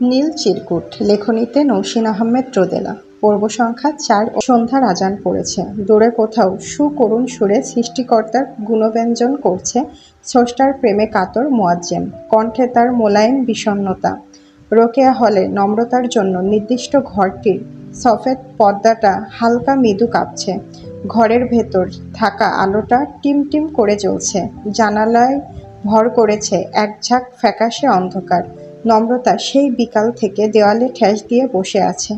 নীল চিরকুট, লেখনীতে নৌসিন আহমেদ রোদেলা। পর্ব সংখ্যা চার সন্ধ্যার আজান পড়েছে। দূরে কোথাও সুকরুণ সুরে সৃষ্টিকর্তার গুণব্যঞ্জন করছে স্রষ্টার প্রেমে কাতর মোয়াজ্জেম। কণ্ঠে তার মোলায়েম বিষণ্ণতা। রোকেয়া হলে নম্রতার জন্য নির্দিষ্ট ঘরটির সফেদ পর্দাটা হালকা মৃদু কাঁপছে। ঘরের ভেতর থাকা আলোটা টিম টিম করে জ্বলছে। জানালায় ভর করেছে এক ঝাঁক ফ্যাকাশে অন্ধকার। নম্রতা সেই বিকাল থেকে দেওয়ালে ঠেস দিয়ে বসে আছে।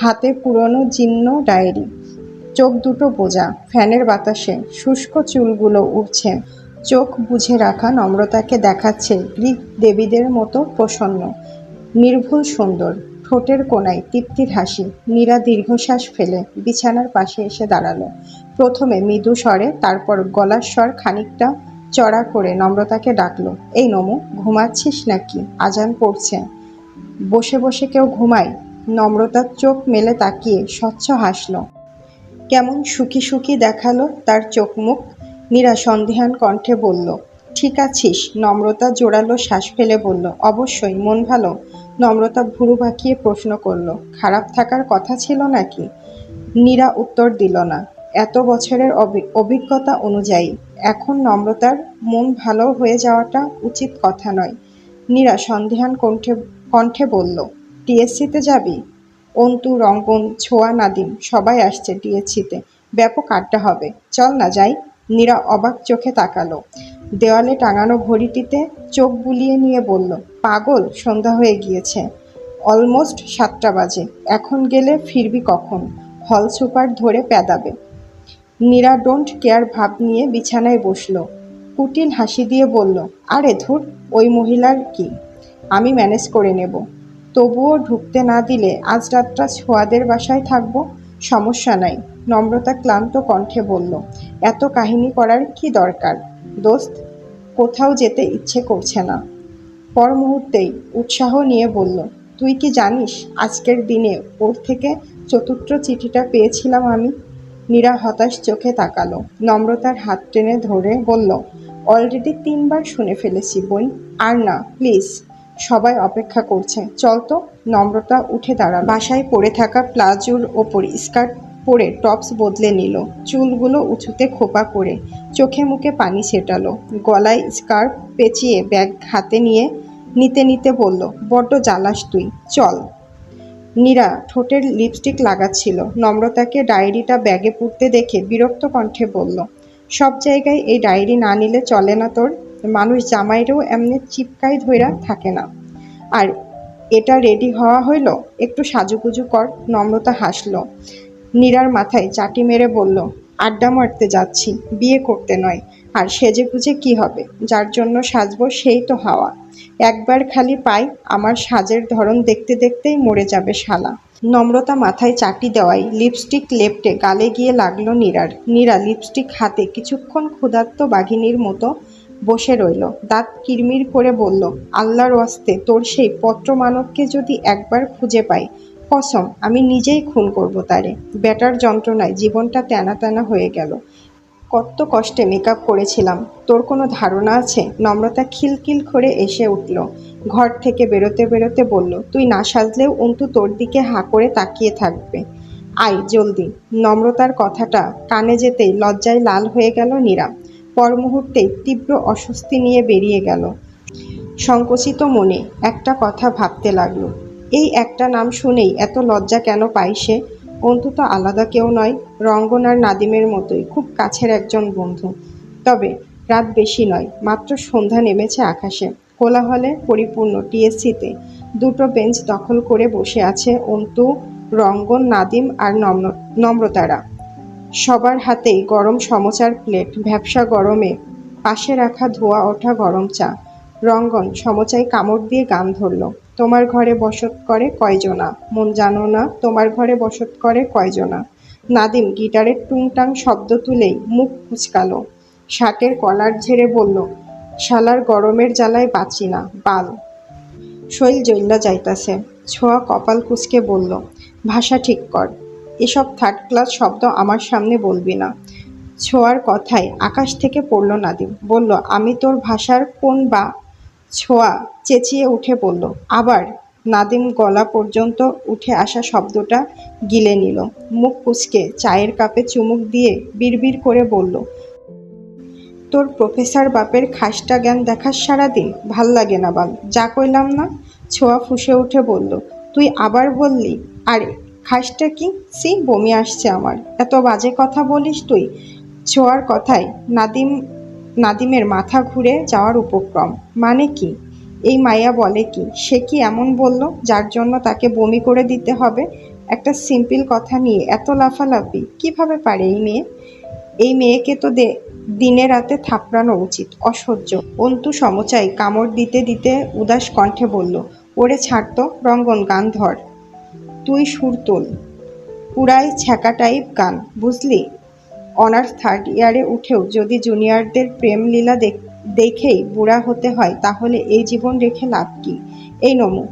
হাতে পুরনো জীর্ণ ডায়েরি। চোখ দুটো বোঝা, ফ্যানের বাতাসে শুষ্ক চুলগুলো উঠছে চোখ বুঝে রাখা নম্রতাকে দেখাচ্ছে গ্রিক দেবীদের মতো প্রসন্ন। নির্ভুল সুন্দর, ঠোঁটের কোণায় তৃপ্তির হাসি মীরা দীর্ঘশ্বাস ফেলে বিছানার পাশে এসে দাঁড়াল। প্রথমে মৃদু স্বরে, তারপর গলার স্বর খানিকটা চড়া করে নম্রতাকে ডাকলো, এই নমু, ঘুমাচ্ছিস নাকি? আজান পড়ছে। বসে বসে কেউ ঘুমায়? নম্রতার চোখ মেলে তাকিয়ে স্বচ্ছ হাসলো। কেমন সুখী সুখী দেখাল তার চোখ মুখ নীরা সন্দেহান কণ্ঠে বলল, ঠিক আছিস? নম্রতা জোরালো শ্বাস ফেলে বলল, অবশ্যই, মন ভালো? নম্রতা ভুরু বাঁকিয়ে প্রশ্ন করল, খারাপ থাকার কথা ছিল নাকি? নীরা উত্তর দিল না এত বছরের অভি- অভিজ্ঞতা অনুযায়ী, এখন নম্রতার মন ভালো হয়ে যাওয়াটা উচিত কথা নয়। নীরা সন্দেহান কণ্ঠে কণ্ঠে বলল, টিএসসিতে যাবি? অন্তু, রঙ্গন, ছোয়া, নাদিম, সবাই আসছে টিএসসিতে। ব্যাপক আড্ডা হবে। চল না যাই। নীরা অবাক চোখে তাকালো। দেওয়ালে টাঙানো ঘড়িটিতে চোখ বুলিয়ে নিয়ে বলল, পাগল, সন্ধ্যা হয়ে গিয়েছে। অলমোস্ট সাতটা বাজে। এখন গেলে ফিরবি কখন? হল সুপার ধরে প্যাদাবে। নীরা ডোন্ট কেয়ার ভাব নিয়ে বিছানায় বসল। কুটিল হাসি দিয়ে বলল, আরে ধুর, ওই মহিলার কি? আমি ম্যানেজ করে নেব। তবুও ঢুকতে না দিলে আজ রাতটা ছোয়াদের বাসায় থাকব? সমস্যা নাই। নম্রতা ক্লান্ত কণ্ঠে বলল, এত কাহিনী করার কি দরকার? দোস্ত, কোথাও যেতে ইচ্ছে করছে না। পর মুহূর্তেই উৎসাহ নিয়ে বলল, তুই কি জানিস, আজকের দিনে ওর থেকে চতুর্থ চিঠিটা পেয়েছিলাম আমি? মীরা হতাশ চোখে তাকালো, নম্রতার হাত টেনে ধরে বলল অলরেডি তিনবার শুনে ফেলেছি বোন। আর না প্লিজ সবাই অপেক্ষা করছে। চল তো, নম্রতা উঠে দাঁড়া বাসায় পরে থাকা প্লাজোর ওপর স্কার্ট পরে টপস বদলে নিল, চুলগুলো উঁচুতে খোপা করে চোখে মুখে পানি ছেটালো, গলায় স্কার্ফ পেঁচিয়ে ব্যাগ হাতে নিয়ে নিতে নিতে বলল, বড্ড জ্বালাস তুই, চল। নীরা ঠোঁটের লিপস্টিক লাগাচ্ছিল। নম্রতাকে ডায়েরিটা ব্যাগে পুড়তে দেখে বিরক্ত কণ্ঠে বলল, সব জায়গায় এই ডায়েরি না নিলে চলে না তোর? মানুষ জামাইরেও এমনি চিপকাই ধইরা থাকে না। আর এটা রেডি হওয়া হইল? একটু সাজুগুজু কর। নম্রতা হাসলো। নীরার মাথায় চাটি মেরে বলল, আড্ডা মারতে যাচ্ছি, বিয়ে করতে নয়। আর সেজে গুজে কি হবে? যার জন্য সাজবো সেই তো হাওয়া। একবার খালি পাই আমার সাজের ধরন দেখতে দেখতেই মরে যাবে শালা। নম্রতা মাথায় চাটি দেওয়ায় লিপস্টিক লেপটে গালে গিয়ে লাগল নীরার। নীরা লিপস্টিক হাতে কিছুক্ষণ ক্ষুধার্ত বাঘিনীর মতো বসে রইল। দাঁত কিরমির করে বলল, আল্লাহর ওয়াস্তে, তোর সেই পত্রমানবকে যদি একবার খুঁজে পাই, কসম, আমি নিজেই খুন করব তারে। ব্যাটার যন্ত্রণায় জীবনটা তেনা তেনা হয়ে গেল। কত কষ্টে মেকআপ করেছিলাম। তোর কোনো ধারণা আছে? নম্রতা খিলখিল করে এসে উঠল। ঘর থেকে বেরোতে বেরোতে বলল, তুই না সাজলেও অন্তু তোর দিকে হাঁ করে তাকিয়ে থাকবে। আয়, জলদি। নম্রতার কথাটা কানে যেতেই লজ্জায় লাল হয়ে গেল নীরা। পর মুহূর্তেই তীব্র অস্বস্তি নিয়ে বেরিয়ে গেল। সংকুচিত মনে একটা কথা ভাবতে লাগল। এই একটা নাম শুনেই এত লজ্জা কেন পাই সে? অন্তত আলাদা কেউ নয়, রঙ্গন আর নাদিমের মতোই খুব কাছের একজন বন্ধু। তবে রাত বেশি নয়, মাত্র সন্ধ্যা নেমেছে আকাশে। কোলাহলে পরিপূর্ণ টিএসসিতে দুটো বেঞ্চ দখল করে বসে আছে অন্তু, রঙ্গন, নাদিম আর নম্র নম্রতারা। সবার হাতেই গরম সমচার প্লেট, ভ্যাবসা গরমে পাশে রাখা ধোয়া ওঠা গরম চা। রঙ্গন সমচায় কামড় দিয়ে গান ধরল। তোমার ঘরে বসত করে কয়জনা? মন জানো না, তোমার ঘরে বসত করে কয়জনা? নাদিম গিটারের টুংটাং শব্দ তুলেই মুখ কুচকালো। শার্টের কলার ঝেড়ে বলল, শালার গরমের জ্বালায় বাঁচি না, বাল। শৈল জৈল্লা যাইতাছে। ছোঁয়া কপাল কুচকে বলল, ভাষা ঠিক কর, এসব থার্ড ক্লাস শব্দ আমার সামনে বলবি না। ছোঁয়ার কথায় আকাশ থেকে পড়ল নাদিম। বলল, আমি তোর ভাষার কোন বা ছোঁয়া চেঁচিয়ে উঠে পড়ল। আবার নাদিম গলা পর্যন্ত উঠে আসা শব্দটা গিলে নিল। মুখ কুচকে চায়ের কাপে চুমুক দিয়ে বিড়বিড় করে বলল, তোর প্রফেসর বাপের খাসটা জ্ঞান দেখাস সারাদিন, ভালো লাগে না বাল। যা কইলাম না? ছোঁয়া ফুসে উঠে বলল, তুই আবার বললি, আরে, খাসটা কি? সি, বমি আসছে আমার। এত বাজে কথা বলিস তুই? ছোঁয়ার কথায় নাদিম নাদিমের মাথা ঘুরে যাওয়ার উপক্রম। মানে কি? এই মাইয়া বলে কি? সে কি এমন বলল যার জন্য তাকে বমি করে দিতে হবে? একটা সিম্পল কথা নিয়ে এত লাফালাফি, কীভাবে পারে এই মেয়ে? এই মেয়েকে তো দে দিনে রাতে থাপড়ানো উচিত, অসহ্য। অন্তু সমচাই কামড় দিতে দিতে উদাস কণ্ঠে বলল, ওরে ছাড়তো রঙ্গন গান ধর। তুই সুর তোল। পুরাই ছ্যাঁকা টাইপ গান, বুঝলি? অনার্স থার্ড ইয়ারে উঠেও যদি জুনিয়রদের প্রেম লীলা দেখ- দেখেই বুড়া হতে হয়, তাহলে এই জীবন রেখে লাভ কি? এই নমু,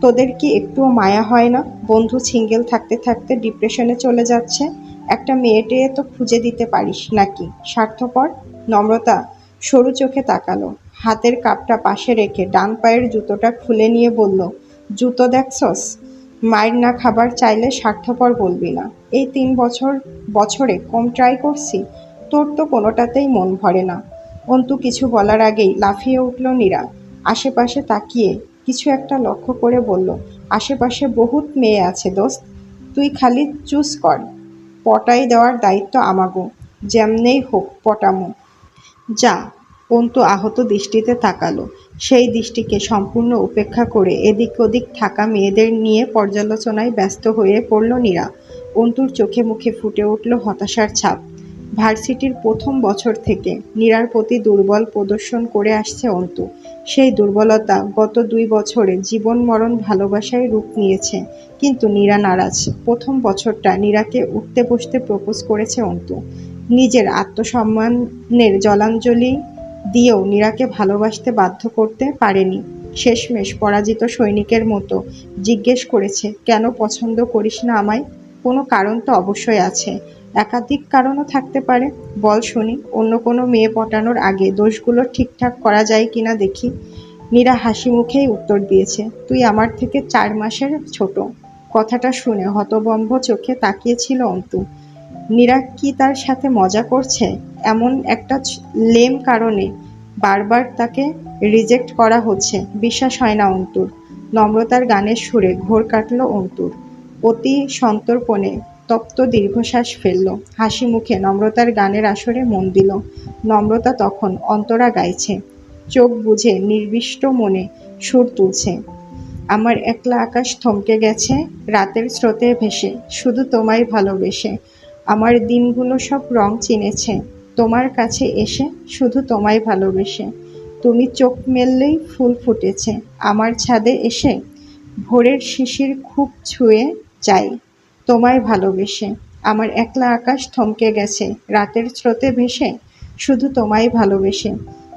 তোদের কি একটুও মায়া হয় না? বন্ধু সিঙ্গেল থাকতে থাকতে ডিপ্রেশনে চলে যাচ্ছে। একটা মেয়েটে তো খুঁজে দিতে পারিস নাকি? স্বার্থপর? নম্রতা সরু চোখে তাকালো। হাতের কাপটা পাশে রেখে ডান পায়ের জুতোটা খুলে নিয়ে বলল, জুতো দেখছস? মায়ের না খাবার চাইলে স্বার্থপর বলবি না। এই তিন বছর, বছরে কম ট্রাই করছি, তোর তো কোনোটাতেই মন ভরে না। অন্তু, কিছু বলার আগেই লাফিয়ে উঠল নীরা। আশেপাশে তাকিয়ে কিছু একটা লক্ষ্য করে বলল, আশেপাশে বহুত মেয়ে আছে দোস্ত, তুই খালি চুজ কর। পটাই দেওয়ার দায়িত্ব আমাগো, যেমনেই হোক পটামো। যা, অন্তু আহত দৃষ্টিতে তাকালো। সেই দৃষ্টিকে সম্পূর্ণ উপেক্ষা করে এদিক ওদিক থাকা মেয়েদের নিয়ে পর্যালোচনায় ব্যস্ত হয়ে পড়ল নীরা। অন্তুর চোখে মুখে ফুটে উঠল হতাশার ছাপ। ভার্সিটির প্রথম বছর থেকে নীরার প্রতি দুর্বল প্রদর্শন করে আসছে অন্তু। সেই দুর্বলতা গত দুই বছরে জীবন মরণ ভালোবাসায় রূপ নিয়েছে, কিন্তু নীরা নারাজ। প্রথম বছরটা নীরাকে উঠতে বসতে প্রপোজ করেছে অন্তু। নিজের আত্মসম্মানের জলাঞ্জলি দিয়েও নীরাকে ভালোবাসতে বাধ্য করতে পারেনি। শেষমেশ পরাজিত সৈনিকের মতো জিজ্ঞেস করেছে, কেন পছন্দ করিস না আমায়? কোনো কারণ তো অবশ্যই আছে। একাধিক কারণও থাকতে পারে। বল শুনি, অন্য কোনো মেয়ে পটানোর আগে দোষগুলো ঠিকঠাক করা যায় কিনা দেখি। নীরা হাসি মুখেই উত্তর দিয়েছে, তুই আমার থেকে চার মাসের ছোট। কথাটা শুনে হতবম্ব চোখে তাকিয়েছিল অন্তু। নীরা কি তার সাথে মজা করছে? এমন একটা লেম কারণে বারবার তাকে রিজেক্ট করা হচ্ছে। বিশ্বাস হয় না অন্তুর। নম্রতার গানের সুরে ঘোর কাটল অন্তুর। অতি সন্তর্পণে তপ্ত দীর্ঘশ্বাস ফেলল। হাসি মুখে নম্রতার গানের আসরে মন দিল। নম্রতা তখন অন্তরা গাইছে। চোখ বুঝে নির্বিষ্ট মনে সুর তুলছে। আমার একলা আকাশ থমকে গেছে রাতের স্রোতে ভেসে। শুধু তোমায় ভালোবেসে। আমার দিনগুলো সব রং চিনেছে। তোমার কাছে এসে শুধু তোমায় ভালোবেসে। তুমি চোখ মেললেই ফুল ফুটেছে। আমার ছাদে এসে ভোরের শিশির খুব ছুঁয়ে যায় তোমায় ভালোবেসে। আমার একলা আকাশ থমকে গেছে। রাতের স্রোতে ভেসে শুধু তোমায় ভালোবেসে।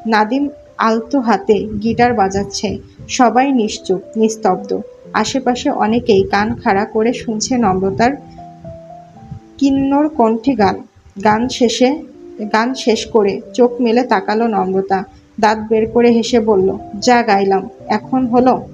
নাদিম আলতো হাতে গিটার বাজাচ্ছে। সবাই নিশ্চুপ, নিস্তব্ধ। আশেপাশে অনেকেই কান খাড়া করে শুনছে নম্রতার কিন্নর কণ্ঠে গান গান শেষে, গান শেষ করে চোখ মেলে তাকালো নম্রতা। দাঁত বের করে হেসে বলল, যা গাইলাম, এখন হলো?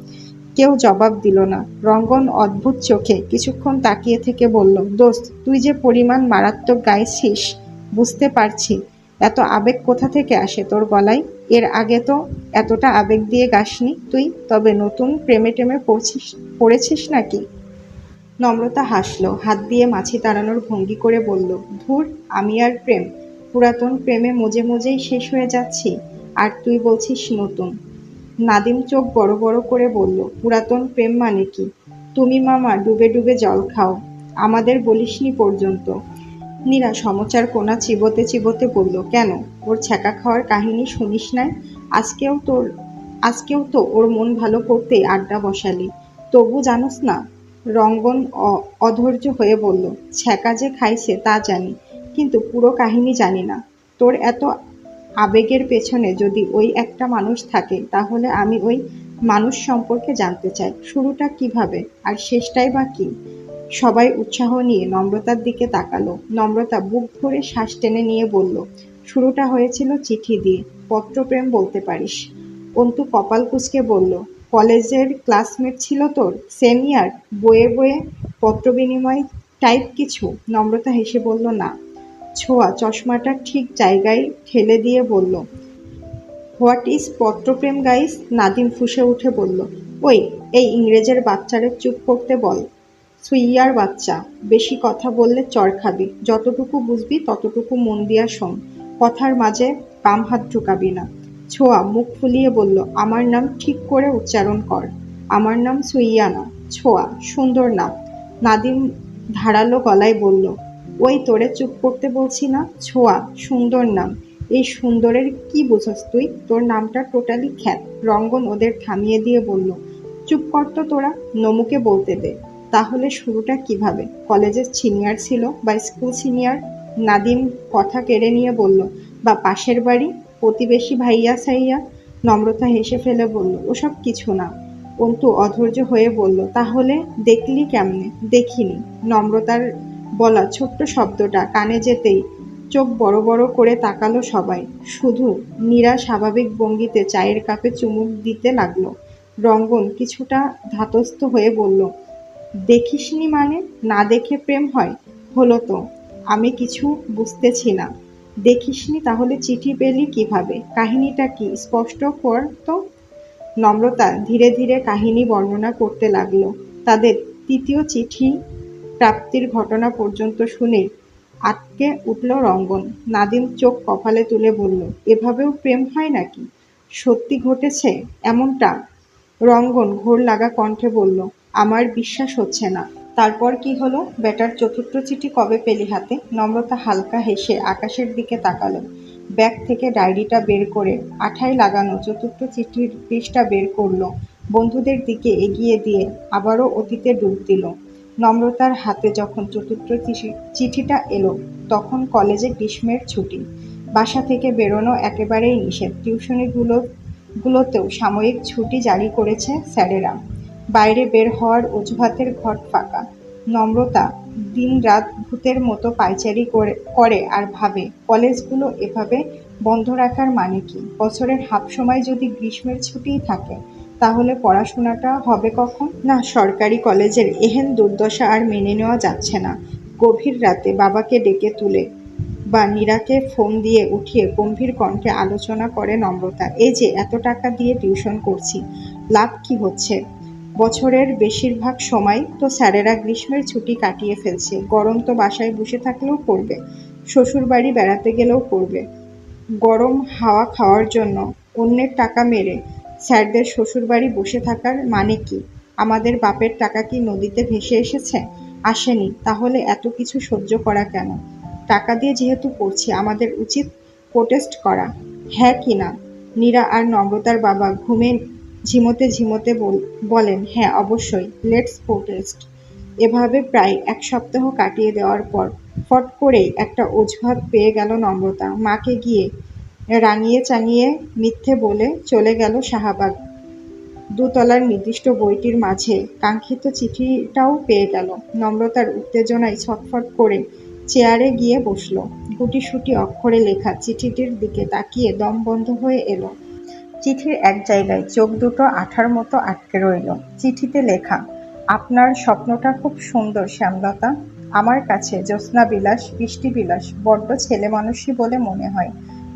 কেউ জবাব দিল না। রঙ্গন অদ্ভুত চোখে কিছুক্ষণ তাকিয়ে থেকে বলল, দোস্ত, তুই যে পরিমাণ মারাত্মক গাইছিস, বুঝতে পারছি। এত আবেগ কোথা থেকে আসে তোর গলায়? এর আগে তো এতটা আবেগ দিয়ে গাসনি তুই, তবে নতুন প্রেমে টেমে পড়ছিস, পড়েছিস নাকি? নম্রতা হাসলো, হাত দিয়ে মাছি তাড়ানোর ভঙ্গি করে বলল, ধুর, আমি আর প্রেম, পুরাতন প্রেমে মজে মজেই শেষ হয়ে যাচ্ছি, আর তুই বলছিস নতুন। নাদিম চোখ বড় বড় করে বলল, পুরাতন প্রেম মানে কি? তুমি মামা, ডুবে ডুবে জল খাও, আমাদের বলিসনি পর্যন্ত। নীরা সমচার কোনা চিবোতে চিবোতে বলল, কেন? ওর ছ্যাঁকা খাওয়ার কাহিনী শুনিস নাই? আজকেও তোর, আজকেও তো ওর মন ভালো করতেই আড্ডা বসালি। তবু জানোস না রঙ্গন অধৈর্য হয়ে বলল, ছ্যাঁকা যে খাইছে তা জানি, কিন্তু পুরো কাহিনী জানি না। তোর এত আবেগের পেছনে যদি ওই একটা মানুষ থাকে, তাহলে আমি ওই মানুষ সম্পর্কে জানতে চাই। শুরুটা কীভাবে? আর শেষটাই বা কি? সবাই উৎসাহ নিয়ে নম্রতার দিকে তাকালো। নম্রতা বুক ভরে শ্বাস টেনে নিয়ে বলল, শুরুটা হয়েছিল চিঠি দিয়ে। পত্রপ্রেম বলতে পারিস? অন্তু কপাল কুঁচকে বলল কলেজের ক্লাসমেট ছিল তোর সেম বয়ে বয়ে পত্র বিনিময় টাইপ কিছু? নম্রতা হেসে বলল, না। ছোঁয়া চশমাটা ঠিক জায়গায় ঠেলে দিয়ে বলল, হোয়াট ইজ পত্রপ্রেম, গাইস? নাদিম ফুঁসে উঠে বলল, ওই, এই ইংরেজের বাচ্চারে চুপ করতে বল। সুইয়ার বাচ্চা, বেশি কথা বললে চর খাবি। যতটুকু বুঝবি ততটুকু মন দিয়া শোন। কথার মাঝে বাম হাত ঢুকাবি না। ছোঁয়া মুখ ফুলিয়ে বলল, আমার নাম ঠিক করে উচ্চারণ কর। আমার নাম সুইয়ানা। ছোঁয়া, সুন্দর নাম নাদিম ধারালো গলায় বলল, ওই তোরে চুপ করতে বলছি না? ছোঁয়া, সুন্দর নাম। এই সুন্দরের কি বুঝস তুই? তোর নামটা টোটালি খ্যাত। রঙ্গন ওদের থামিয়ে দিয়ে বলল, চুপ কর তো তোরা, নমুকে বলতে দে। তাহলে শুরুটা কীভাবে? কলেজের সিনিয়র ছিল বা স্কুল সিনিয়র? নাদিম কথা কেড়ে নিয়ে বলল, বা পাশের বাড়ি? প্রতিবেশী ভাইয়া সাইয়া নম্রতা হেসে ফেলে বলল, ওসব কিছু না। অন্তু অধৈর্য হয়ে বলল, তাহলে দেখলি কেমনে? দেখিনি। নম্রতার বলা ছোট্ট শব্দটা কানে যেতেই চোখ বড় বড় করে তাকালো সবাই। শুধু নীরা স্বাভাবিক ভঙ্গিতে চায়ের কাপে চুমুক দিতে লাগল। রঙ্গন কিছুটা ধাতস্থ হয়ে বলল, দেখিসনি মানে? না দেখে প্রেম হয়? হলো তো। আমি কিছু বুঝতেছি না। দেখিসনি তাহলে চিঠি পেলি কীভাবে? কাহিনীটা কি? স্পষ্ট কর তো। নম্রতা, ধীরে ধীরে কাহিনী বর্ণনা করতে লাগল। তাদের তৃতীয় চিঠি প্রাপ্তির ঘটনা পর্যন্ত শুনে আটকে উঠল রঙ্গন। নাদিম চোখ কপালে তুলে বলল, এভাবেও প্রেম হয় নাকি? সত্যি ঘটেছে? এমনটা? রঙ্গন ঘোর লাগা কণ্ঠে বলল, আমার বিশ্বাস হচ্ছে না। তারপর কি হলো? বেটার চতুর্থ চিঠি কবে পেলি হাতে? নম্রতা হালকা হেসে আকাশের দিকে তাকালো। ব্যাগ থেকে ডায়েরিটা বের করে আঠায় লাগানো চতুর্থ চিঠির পৃষ্ঠা বের করল। বন্ধুদের দিকে এগিয়ে দিয়ে আবারও অতীতে ডুব দিল। নম্রতার হাতে যখন চতুর্থ চিঠি- চিঠিটা এলো, তখন কলেজে গ্রীষ্মের ছুটি। বাসা থেকে বেরোনো একেবারেই নিষেধ। টিউশনিগুলো, গুলোতেও সাময়িক ছুটি জারি করেছে স্যারেরা। বাইরে বের হওয়ার অজুহাতের ঘট ফাঁকা। নম্রতা দিনরাত ভূতের মতো পায়চারি করে করে আর ভাবে, কলেজগুলো এভাবে বন্ধ রাখার মানে কি? বছরের হাফ সময় যদি গ্রীষ্মের ছুটিই থাকে, তাহলে পড়াশোনাটা হবে কখন? না, সরকারি কলেজের এহেন দুর্দশা আর মেনে নেওয়া যাচ্ছে না। গভীর রাতে বাবাকে ডেকে তুলে বা নীরাকে ফোন দিয়ে উঠিয়ে গম্ভীর কণ্ঠে আলোচনা করে নম্রতা, এই যে, এত টাকা দিয়ে টিউশন করছি, লাভ কি হচ্ছে? বছরের বেশিরভাগ সময় তো স্যারেরা গ্রীষ্মের ছুটি কাটিয়ে ফেলছে। গরম তো বাসায় বসে থাকলেও করবে শ্বশুর বাড়ি বেড়াতে গেলেও করবে। গরম হাওয়া খাওয়ার জন্য অন্যের টাকা মেরে স্যারদের শ্বশুর বাড়ি বসে থাকার মানে কি? আমাদের বাপের টাকা কি নদীতে ভেসে এসেছে? আসেনি, তাহলে এত কিছু সহ্য করা কেন? টাকা দিয়ে যেহেতু পড়ছি আমাদের উচিত প্রোটেস্ট করা। হ্যাঁ কি না? নীরা আর নম্রতার বাবা ঘুমে ঝিমোতে ঝিমোতে বল- বলেন হ্যাঁ অবশ্যই, লেটস প্রোটেস্ট। এভাবে প্রায় এক সপ্তাহ কাটিয়ে দেওয়ার পর ফট করেই একটা অজুহাত পেয়ে গেল নম্রতা। মাকে গিয়ে রাঙিয়ে চাঙিয়ে মিথ্যে বলে চলে গেল শাহবাগ। দুতলার নির্দিষ্ট বইটির মাঝে কাঙ্ক্ষিত চিঠিটাও পেয়ে গেল। নম্রতার উত্তেজনায় ছটফট করে চেয়ারে গিয়ে বসল। গুটিসুটি অক্ষরে লেখা চিঠিটির দিকে তাকিয়ে দম বন্ধ হয়ে এলো। চিঠির এক জায়গায় চোখ দুটো আঠার মতো আটকে রইল। চিঠিতে লেখা, আপনার স্বপ্নটা খুব সুন্দর, শ্যামলতা। আমার কাছে জ্যোৎস্না বিলাস বৃষ্টি বিলাস বড্ড ছেলে মানুষই বলে মনে হয়,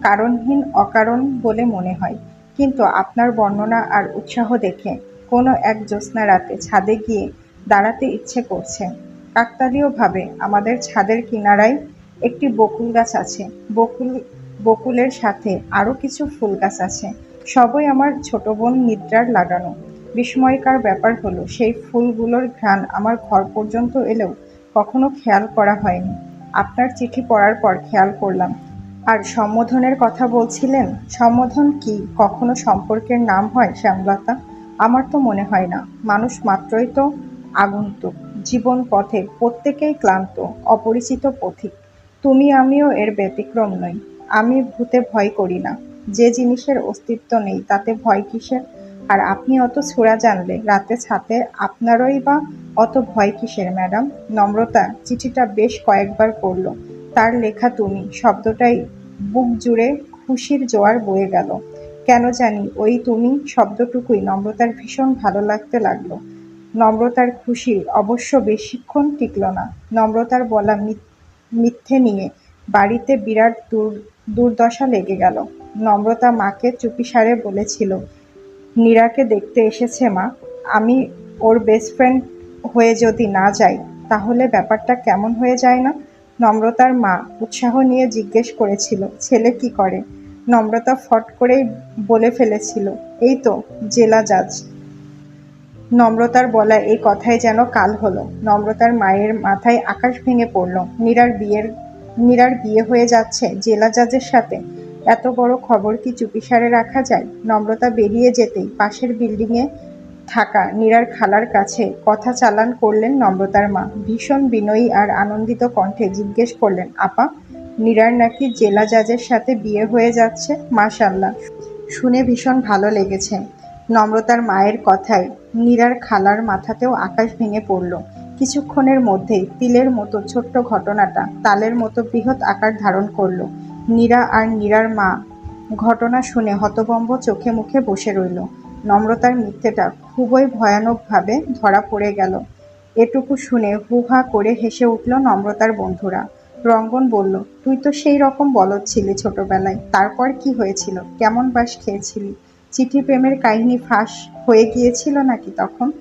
কারণহীন, অকারণ বলে মনে হয়। কিন্তু আপনার বর্ণনা আর উৎসাহ দেখে কোনো এক জ্যোৎস্না রাতে ছাদে গিয়ে দাঁড়াতে ইচ্ছে করছে। কাকতালীয়ভাবে আমাদের ছাদের কিনারায় একটি বকুল গাছ আছে। বকুল, বকুলের সাথে আরও কিছু ফুল গাছ আছে। সবই আমার ছোট বোন নিদ্রার লাগানো। বিস্ময়কার ব্যাপার হলো, সেই ফুলগুলোর ঘ্রাণ আমার ঘর পর্যন্ত এলেও কখনো খেয়াল করা হয়নি। আপনার চিঠি পড়ার পর খেয়াল করলাম। আর সম্বোধনের কথা বলছিলেন? সম্বোধন কি? কখনো সম্পর্কের নাম হয় শ্যামলতা? আমার তো মনে হয় না। মানুষ মাত্রই তো আগন্তুক। জীবন পথে প্রত্যেকেই ক্লান্ত, অপরিচিত পথিক। তুমি আমিও এর ব্যতিক্রম নই। আমি ভূতে ভয় করি না। যে জিনিসের অস্তিত্ব নেই, তাতে ভয় কিসের? আর আপনি অত ছোড়া জানলে রাতে ছাতে আপনারই বা অত ভয় কিসের, ম্যাডাম? নম্রতা, চিঠিটা বেশ কয়েকবার পড়ল। তার লেখা তুমি, শব্দটাই বুক জুড়ে খুশির জোয়ার বয়ে গেল। কেন জানি ওই তুমি শব্দটুকুই নম্রতার ভীষণ ভালো লাগতে লাগল। নম্রতার খুশি অবশ্য বেশিক্ষণ টিকল না। নম্রতার বলা মিথ্যে নিয়ে বাড়িতে বিরাট দুর দুর্দশা লেগে গেল। নম্রতা মাকে চুপি চুপিসারে বলেছিল, নীরাকে দেখতে এসেছে মা। আমি ওর বেস্ট ফ্রেন্ড হয়ে যদি না যাই, তাহলে ব্যাপারটা কেমন হয়ে যায় না? নম্রতার মা উৎসাহ নিয়ে জিজ্ঞেস করেছিল, ছেলে কি করে? নম্রতা ফট করেই বলে ফেলেছিল, এই তো, জেলা জাজ নম্রতার বলা এই কথাই যেন কাল হলো। নম্রতার মায়ের মাথায় আকাশ ভেঙে পড়ল। নীরার বিয়ের নীরার বিয়ে হয়ে যাচ্ছে, জেলা জাজের সাথে। এত বড় খবর কি চুপিসারে রাখা যায়? নম্রতা বেরিয়ে যেতেই পাশের বিল্ডিংয়ে থাকা নীরার খালার কাছে কথা চালান করলেন নম্রতার মা। ভীষণ বিনয়ী আর আনন্দিত কণ্ঠে জিজ্ঞেস করলেন, আপা নীরার নাকি জেলা জাজের সাথে বিয়ে হয়ে যাচ্ছে? মাশাল্লাহ শুনে ভীষণ ভালো লেগেছে। নম্রতার মায়ের কথায় নীরার খালার মাথাতেও আকাশ ভেঙে পড়ল। কিছুক্ষণের মধ্যেই তিলের মতো ছোট্ট ঘটনাটা তালের মতো বৃহৎ আকার ধারণ করল। নীরা আর নীরার মা ঘটনা শুনে হতবম্ব চোখে মুখে বসে রইল। নম্রতার মিথ্যেটা খুবই ভয়ানকভাবে ধরা পড়ে গেল। এটুকু শুনে হুহা করে হেসে উঠল নম্রতার বন্ধুরা। রঙ্গন বলল, তুই তো সেই রকম বলদ ছিলি ছোটবেলায়। তারপর কি হয়েছিল? কেমন বাস খেয়েছিলি? চিঠি প্রেমের কাহিনী ফাঁস হয়ে গিয়েছিল নাকি তখন?